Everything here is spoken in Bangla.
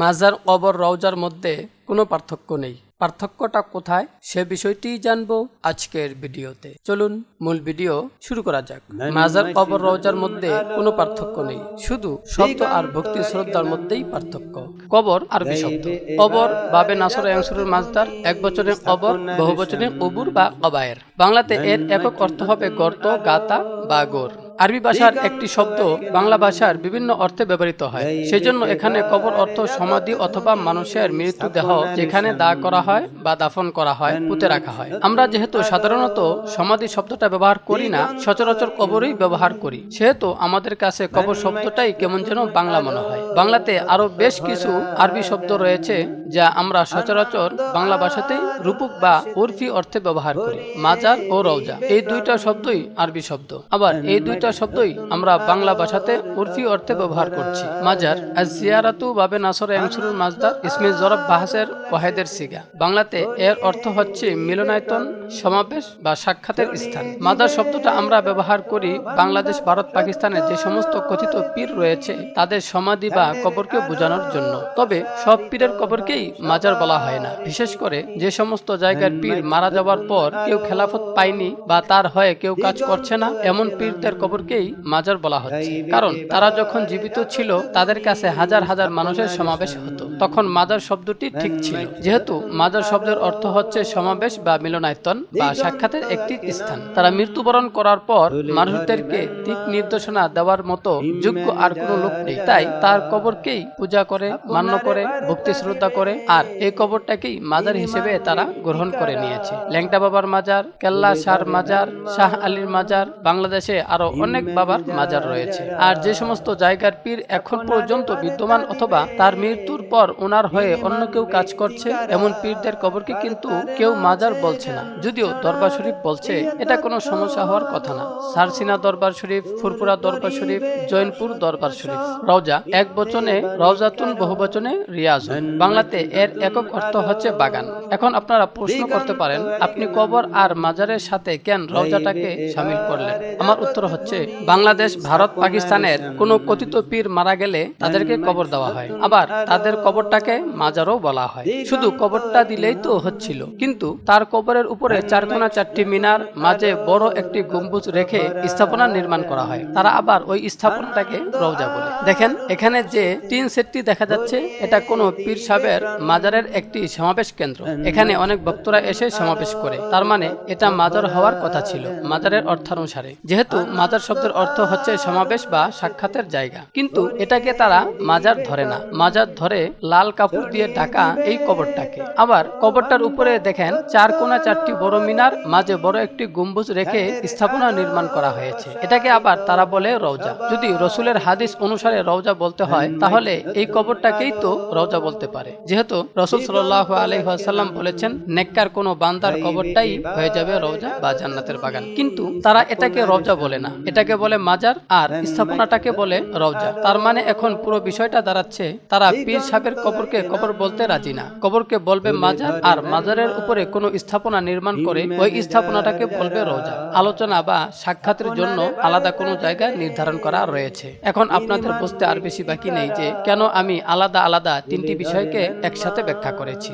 মাজার কবর রওজার মধ্যে কোনো পার্থক্য নেই। পার্থক্যটা কোথায়? সে বিষয়টি জানব আজকের ভিডিওতে। চলুন মূল ভিডিও শুরু করা যাক। মাজার কবর রওজার মধ্যে কোনো পার্থক্য নেই। শুধু শব্দ আর ভক্তি শ্রদ্ধার মধ্যেই পার্থক্য। কবর আরবি শব্দ। কবর বাবে নাসর অংশুরের মাজদার এক বছরের কবর বহু বচনে কবুর বা কবায়ের। বাংলাতে এর একক অর্থ হবে গর্ত গাতা বা গোর। আরবি ভাষার একটি শব্দ বাংলা ভাষার বিভিন্ন অর্থে ব্যবহৃত হয়। সেজন্য এখানে কবর অর্থ সমাধি অথবা মানুষের মৃত্যু দেহ যেখানে দা করা হয় বা দাফন করা হয় পুঁতে রাখা হয়। আমরা যেহেতু সাধারণত সমাধি শব্দটা ব্যবহার করি না সচরাচর কবরই ব্যবহার করি। সেহেতু আমাদের কাছে কবর শব্দটাই কেমন যেন বাংলা মনে হয়। বাংলাতে আরও বেশ কিছু আরবি শব্দ রয়েছে যা আমরা সচরাচর বাংলা ভাষাতেই রূপক বা উর্ফি অর্থে ব্যবহার করি। মাজার ও রওজা। এই দুইটা শব্দই আরবি শব্দ। আবার এই দুইটা শব্দই আমরা বাংলা ভাষাতে উর্ফি অর্থে ব্যবহার করছি। মাজার আর জিয়ারাতু বাবে নাসরে অংশুরুল মাজদার ইসমে জরব বাহাসের ওয়াহেদের সিগা। বাংলাতে এর অর্থ হচ্ছে মিলনায়তন, সমাবেশ বা সাক্ষাতের স্থান। মাজার শব্দটা আমরা ব্যবহার করি বাংলাদেশ, ভারত পাকিস্তানের যে সমস্ত কথিত পীর রয়েছে তাদের সমাধি বা কবরকে বোঝানোর জন্য। তবে সব পীরের কবরকেই মাজার বলা হয় না। বিশেষ করে যে সমস্ত জায়গার পীর মারা যাওয়ার পর কেউ খেলাফত পায়নি বা তার হয়ে কেউ কাজ করছে না, এমন পীরদের কবরকেই মাজার বলা হচ্ছে। কারণ তারা যখন জীবিত ছিল তাদের কাছে হাজার হাজার মানুষের সমাবেশ হতো। তখন মাজার শব্দটি ঠিক ছিল। যেহেতু মাজার শব্দের অর্থ হচ্ছে সমাবেশ বা মিলনায়তন বা সাক্ষাতের একটি স্থান। তারা মৃত্যুবরণ করার পর মানুষদেরকে দিক নির্দেশনা দেওয়ার মতো যোগ্য আর কোনো লোক নেই। তাই তার কবরকেই পূজা করে মান্য করে ভক্তি শ্রদ্ধা করে আর এই কবরটাকেই মাজার হিসেবে তারা গ্রহণ করে নিয়েছে। ল্যাংটা বাবার মাজার কেল্লা শাহ মাজার শাহ আলীর মাজার বাংলাদেশে আরও অনেক বাবার মাজার রয়েছে। আর যে সমস্ত জায়গার পীর এখন পর্যন্ত বিদ্যমান অথবা তার মৃত্যুর পর ওনার হয়ে অন্য কেউ কাজ করছে, এমন পীরদের কবরকে কিন্তু কেউ মাজার বলছে না। যদিও দরবার শরীফ বলছে, এটা কোনো সমস্যা হওয়ার কথা না। সারসিনা দরবার শরীফ ফুরপুরা দরবার শরীফ, জৈনপুর দরবার শরীফ। রওজা, এক বচনে রওজাতুন বহু বচনে রিয়াজ। বাংলাতে এর একক অর্থ হচ্ছে বাগান। এখন আপনারা প্রশ্ন করতে পারেন, আপনি কবর আর মাজারের সাথে কেন রওজাটাকে সামিল করলেন? আমার উত্তর হচ্ছে, বাংলাদেশ, ভারত, পাকিস্তানের কোনো কথিত পীর মারা গেলে তাদেরকে কবর দেওয়া হয়। আবার তাদের কবরটাকে মাজারও বলা হয়। শুধু কবরটা দিলেই তো হচ্ছিল। কিন্তু তার কবরের উপরে চারকোনা চারটি মিনার মাঝে বড় একটি গম্বুজ রেখে স্থাপনা নির্মাণ করা হয়। তারা আবার ওই স্থাপনাটাকে রওজা বলে। দেখেন এখানে যে টিন সেটটি দেখা যাচ্ছে এটা কোনো পীর সাহেবের মাজারের একটি সমাবেশ কেন্দ্র। এখানে অনেক ভক্তরা এসে সমাবেশ করে। তার মানে এটা মাজার হওয়ার কথা ছিল মাজারের অর্থানুসারে। যেহেতু মাজার শব্দের অর্থ হচ্ছে সমাবেশ বা সাক্ষাতের জায়গা। কিন্তু এটাকে তারা মাজার ধরে না। মাজার ধরে লাল কাপড় দিয়ে ঢাকা এই কবরটাকে। আবার কবরটার উপরে দেখেন, চার কোনা চারটি বড় মিনার, মাঝে বড় একটি গম্বুজ রেখে স্থাপনা নির্মাণ করা হয়েছে। এটাকে আবার তারা বলে রওজা। যদি রসুলের হাদিস অনুসারে রওজা বলতে হয়, তাহলে এই কবরটাকেই তো রওজা বলতে পারে। যেহেতু রসুল সাল্লাহ আলহাসাল্লাম বলেছেন, নেককার কোনো বান্দার কবরটাই হয়ে যাবে রওজা বা জান্নাতের বাগান। কিন্তু তারা এটাকে রওজা বলে না। এটাকে বলে মাজার আর স্থাপনাটাকে বলে রওজা। তার মানে এখন পুরো বিষয়টা দাঁড়াচ্ছে তারা পীর সাহেবের কবরকে কবর বলতে রাজি না। কবরকে বলবে মাজার আর মাজারের উপরে কোনো স্থাপনা নির্মাণ করে ওই স্থাপনাটাকে বলবে রোজা। আলোচনা বা সাক্ষাতের জন্য আলাদা কোনো জায়গা নির্ধারণ করা রয়েছে। এখন আপনাদের বুঝতে আর বেশি বাকি নেই যে কেন আমি আলাদা আলাদা তিনটি বিষয়কে একসাথে ব্যাখ্যা করেছি।